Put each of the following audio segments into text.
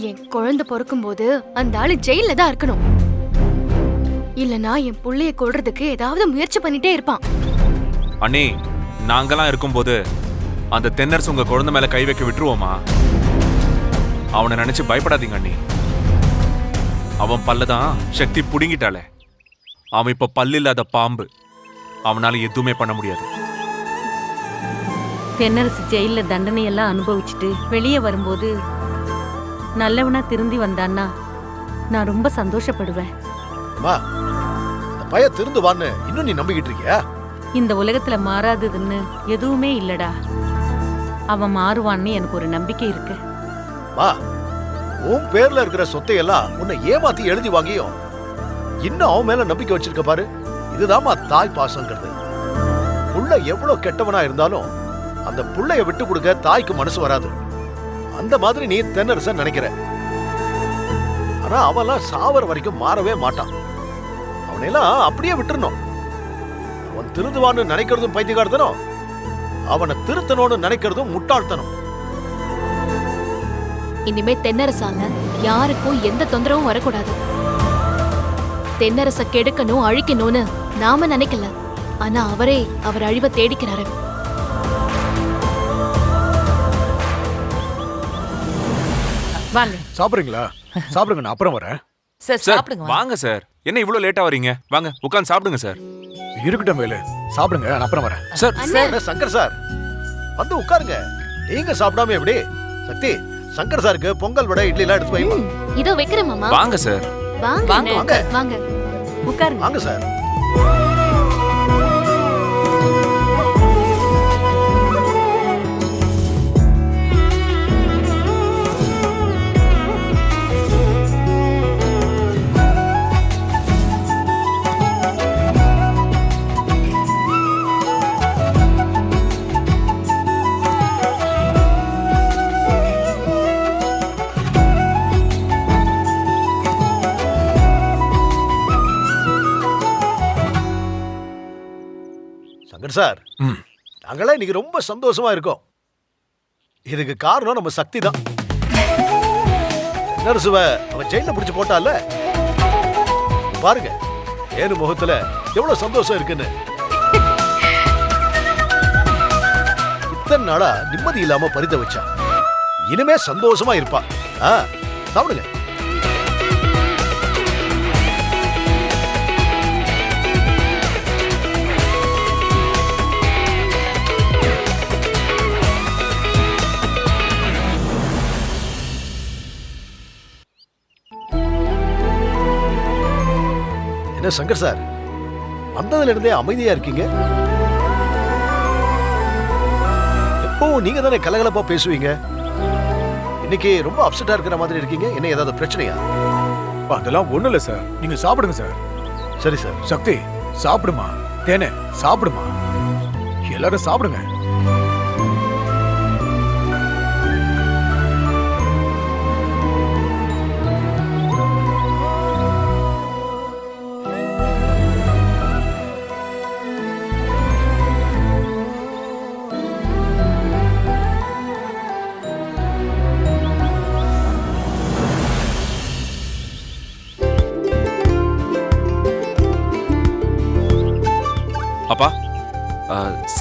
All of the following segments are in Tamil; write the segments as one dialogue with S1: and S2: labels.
S1: என் குழந்தை பிறக்கும்போது அந்த ஆளு ஜெயில தான் இருக்கணும். இல்லனா என் புள்ளைய கொல்றதுக்கு ஏதாவது முயற்சி பண்ணிட்டே இருப்பான்.
S2: அண்ணி நாங்கெல்லாம் இருக்கும்போது அந்த தென்னரசு உங்க குழந்தை மேல கை வைக்க விட்டுருவோமா? அவனை நினைச்சு பயப்படாதீங்க அண்ணி. அவன் பல்லதான் சக்தி புடுங்கிட்டாளே. அவன் இப்ப பல்லு இல்லாத பாம்பு. அவனால எதுவுமே பண்ண முடியாது.
S3: தென்னரசு ஜெயில தண்டனையெல்லாம் அனுபவிச்சுட்டு வெளியே வரும்போது நல்லவனா திருந்தி வந்தான்னா நான் ரொம்ப சந்தோஷப்படுவேன்.
S4: அம்மா இந்த பைய திருந்துவான்னு இன்னும் நீ நம்பிக்கிட்டு இருக்கியா?
S3: இந்த உலகத்துல மாறாததுன்னு எதுவுமே இல்லடா. அவன் மாறுவான்னு எனக்கு ஒரு நம்பிக்கை இருக்கு.
S4: மா உன் பேர்ல இருக்கிற சொத்தை எல்லாம் உன்னை ஏமாத்தி எழுதி வாங்கியும் இன்னும் அவன் மேல நம்பிக்கை வச்சிருக்க பாரு. இதுதாம்மா தாய் பாசங்கிறது புள்ள எவ்வளவு கெட்டவனா இருந்தாலும் அந்த புள்ளைய விட்டு கொடுக்க தாய்க்கு மனசு வராது. அந்த மாதிரி நீ தென்னரச நினைக்கிற. ஆனா அவெல்லாம் சாவர வரைக்கும் மாறவே மாட்டான். அவனையெல்லாம் அப்படியே விட்டுறணும். அவன் திருந்துவான்னு நினைக்கிறதும் பைத்தியகார்த்தனும் அவனை திருத்தணும்னு நினைக்கிறதும் முட்டாள்தனம்.
S1: இனிமே தென்னரசால யாருக்கும் எந்த தொந்தரவும் வரக்கூடாது. தென்னரச கெடுக்கணும் அழிக்கணும்னு நாம நினைக்கல. ஆனா அவரே அவர் அழிவை தேடிக்கிறாரு.
S3: வாங்க.
S5: சாப்பிடுறீங்களா? சாப்பிடுங்க நான் அப்புறம் வரேன்.
S6: சார்
S2: சார்
S6: சாப்பிடுங்க வாங்க.
S2: சார். என்ன இவ்வளவு லேட்டா வரீங்க? வாங்க உட்காந்து சாப்பிடுங்க சார்.
S5: இருக்கட்டும் வேலு. சாப்பிடுங்க நான் அப்புறம் வரேன்.
S2: சார்
S4: அண்ணா, சங்கர் சார். வந்து உட்காருங்க. நீங்க சாப்பிடாம எப்படி? சக்தி சங்கர் சாருக்கு பொங்கல் வடை இட்லி எல்லாம் எடுத்து வைமா?
S1: இதோ வைக்கிறேன் மாமா.
S2: வாங்க சார்.
S1: வாங்க
S6: வாங்க.
S1: வாங்க.
S3: உட்காருங்க.
S4: வாங்க சார். சங்கர் சார். நாங்களாம் இன்னைக்கு ரொம்ப சந்தோஷமா இருக்கோம். இதுக்கு காரணம் நம்ம சக்தி தான். நரசுவ அவன் ஜெயில பிடிச்சு போட்டால பாருங்க ஏனு முகத்துல எவ்வளவு சந்தோஷம் இருக்குன்னு. இத்தனை நாளா நிம்மதி இல்லாம பரித வச்சான் இனிமே சந்தோஷமா இருப்பா ஆ, சாப்பிடுங்க. என்ன சங்கர் சார் வந்ததுல இருந்தே அமைதியா இருக்கீங்க? எப்பவும் நீங்க தானே கலகலப்பா பேசுவீங்க? இன்னைக்கு ரொம்ப அப்செட்டா இருக்கிற மாதிரி இருக்கீங்க. என்ன ஏதாவது பிரச்சனையா?
S5: அதெல்லாம் ஒண்ணும் இல்ல சார். நீங்க சாப்பிடுங்க சார்.
S4: சரி சார்.
S5: சக்தி சாப்பிடுமா? தேனே சாப்பிடுமா? எல்லாரும் சாப்பிடுங்க.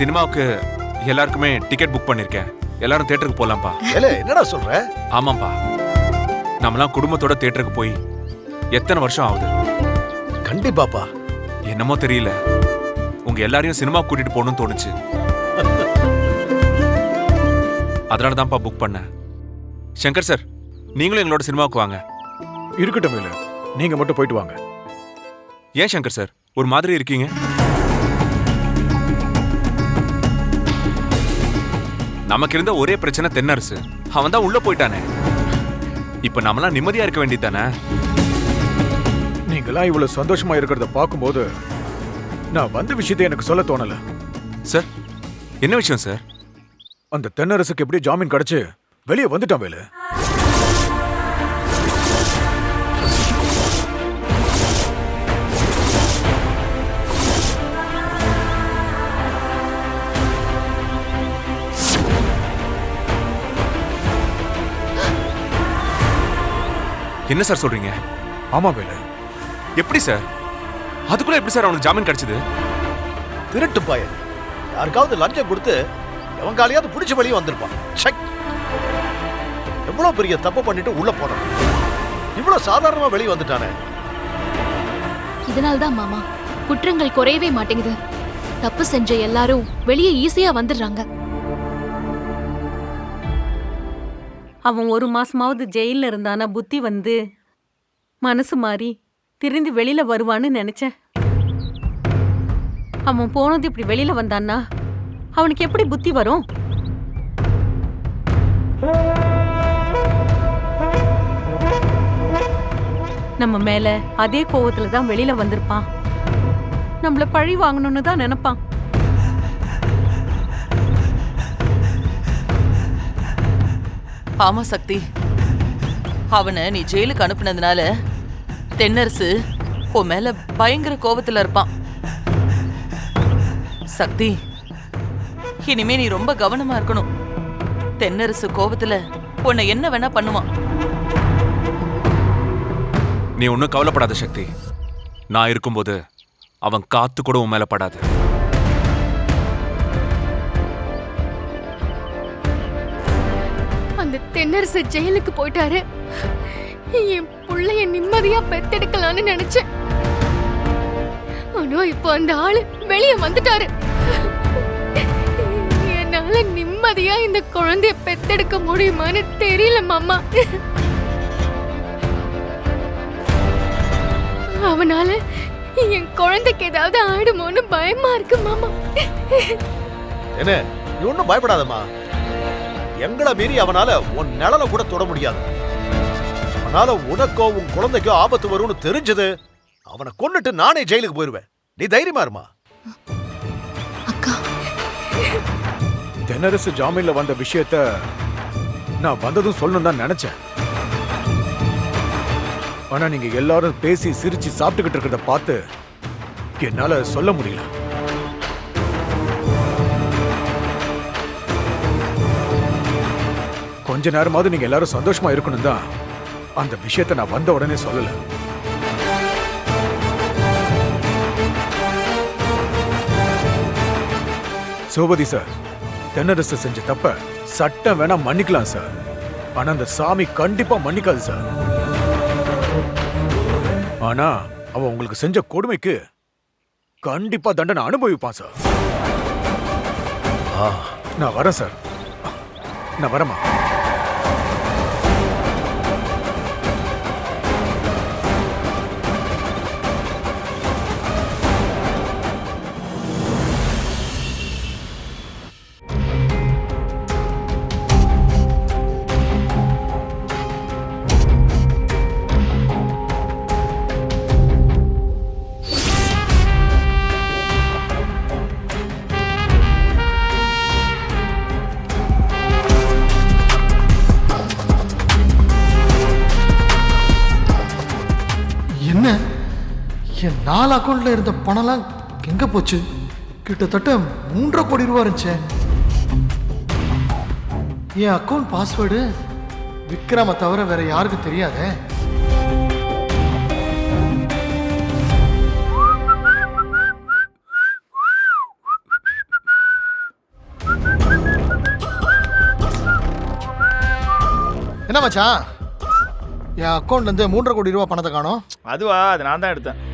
S2: சினிமாவுக்கு எல்லாருக்குமே டிக்கெட் புக் பண்ணிருக்கேன். எல்லாரும் தியேட்டருக்கு போலாம்ப்பா.
S4: ஏலே என்னடா சொல்ற?
S2: ஆமாப்பா நம்மலாம் குடும்பத்தோட தியேட்டருக்கு போய் எத்தனை வருஷம் ஆகுது?
S4: கண்டிப்பாப்பா.
S2: என்னமோ தெரியல. உங்க எல்லாரையும் சினிமா கூட்டிட்டு போகணும்னு தோணுச்சு. அதனால தான்ப்பா புக் பண்ணேன். சங்கர் சார் நீங்களும் எங்களோட சினிமாவுக்கு வாங்க.
S5: இருக்கட்டும் வேலு நீங்க மட்டும் போயிட்டு வாங்க.
S2: ஏன் சங்கர் சார் ஒரு மாதிரி இருக்கீங்க. நமக்கு இருந்த ஒரே பிரச்சனை தென்னரசு. அவன் தான் உள்ள போயிட்டானே. இப்ப நம்மலாம் நிம்மதியா இருக்க வேண்டியதானே
S5: நீங்களாம் இவ்வளவு சந்தோஷமா இருக்கிறத பார்க்கும்போது நான் வந்த விஷயத்தை எனக்கு சொல்ல தோணல.
S2: சார் என்ன விஷயம் சார்?
S5: அந்த தென்னரசுக்கு எப்படி ஜாமீன் கிடைச்சு வெளியே வந்துட்டான் வேலு.
S2: என்ன சார் சொல்றீங்க?
S5: ஆமா வேலு.
S2: எப்படி சார் அதுக்குள்ள எப்படி சார் அவனுக்கு ஜாமீன் கிடைச்சது?
S4: திருட்டு பையன் யாருக்காவது லஞ்சம் கொடுத்து எவன் காலையாவது பிடிச்ச வெளியே வந்திருப்பான். செக் எவ்வளவு பெரிய தப்பு பண்ணிட்டு உள்ள போனான் இவ்வளவு சாதாரணமா வெளியே வந்துட்டானே.
S6: இதனால்தான் மாமா குற்றங்கள் குறையவே மாட்டேங்குது. தப்பு செஞ்ச எல்லாரும் வெளியே ஈஸியா வந்துடுறாங்க.
S3: அவன் ஒரு மாசமாவது ஜெயிலில் இருந்தானா? புத்தி வந்து மனசு மாறி திரும்பி வெளியில வருவான்னு நினைச்சேன். அவன் போனது இப்படி வெளியில வந்தான்னா? அவனுக்கு எப்படி புத்தி வரும்? நம்ம மேல அதே கோவத்துல தான் வெளியில வந்திருப்பான். நம்மள பழி வாங்கணும்னு தான் நினைப்பான்.
S7: ஆமா சக்தி. அவனை நீ ஜெயிலுக்கு அனுப்புனதுனால தென்னரசு உன் மேல பயங்கர கோபத்துல இருப்பான். சக்தி இனிமே நீ ரொம்ப கவனமா இருக்கணும். தென்னரசு கோபத்துல உன்னை என்ன வேணா பண்ணுவான்.
S2: நீ ஒன்றும் கவலைப்படாத சக்தி. நான் இருக்கும்போது அவன் காத்து கூட உன் மேல படாது.
S1: தென்னரசு ஜெயிலுக்கு போயிட்டாரு. என் பிள்ளைய நிம்மதியா பெத்தெடுக்கலாம்னு நினைச்சேன். ஆனா இப்போ அந்த ஆளு வெளியே வந்துட்டாரு. என்னால நிம்மதியா இந்த குழந்தைய பெத்தெடுக்க முடியுமான்னு தெரியல மாமா. அவனால என் குழந்தைக்கு ஏதாவது ஆயிடுமோன்னு பயமா இருக்கு மாமா.
S4: என்ன? நீ ஒன்றும் பயப்படாதம்மா. எங்களை மீறி அவனால உன் நிழலை கூட தொட முடியாது. அவனால உனக்கோ உன் குழந்தைக்கோ ஆபத்து வரும்னு தெரிஞ்சது அவனை கொன்னுட்டு நானே ஜெயிலுக்கு போயிருவேன். நீ தைரியமா இருமா.
S6: அக்கா.
S5: தென்னரசு ஜாமீன்ல வந்த விஷயத்த நான் வந்ததும் சொல்லணும் தான் நினைச்சேன். ஆனா நீங்க எல்லாரும் பேசி சிரிச்சு சாப்பிட்டுக்கிட்டு இருக்கிறத பார்த்து என்னால சொல்ல முடியல. கொஞ்ச நேரமாவது நீங்க எல்லாரும் சந்தோஷமா இருக்கணும் தான். அந்த விஷயத்தை நான் வந்த உடனே சொல்லல. சோபதி சார் தென்னரசு செஞ்ச தப்ப சட்டம் வேணா மன்னிக்கலாம் சார். ஆனா அந்த சாமி கண்டிப்பா மன்னிக்காது சார். ஆனா அவன் உங்களுக்கு செஞ்ச கொடுமைக்கு கண்டிப்பா தண்டனை அனுபவிப்பான் சார். நான் வரேன் சார். நான் வரேம்மா.
S8: நாலு அக்கௌண்ட்டில் இருந்த பணம்லாம் எங்க போச்சு? கிட்டத்தட்ட மூன்றரை கோடி ரூபா இருந்துச்சே. என் அக்கௌண்ட் பாஸ்வேர்டு விக்ரம தவிர வேற யாருக்கும் தெரியாதே. என்ன மச்சான்? என் அக்கௌண்ட்லேருந்து மூன்றரை கோடி ரூபா பணத்தை காணும்.
S9: அதுவா அது நான் தான் எடுத்தேன்.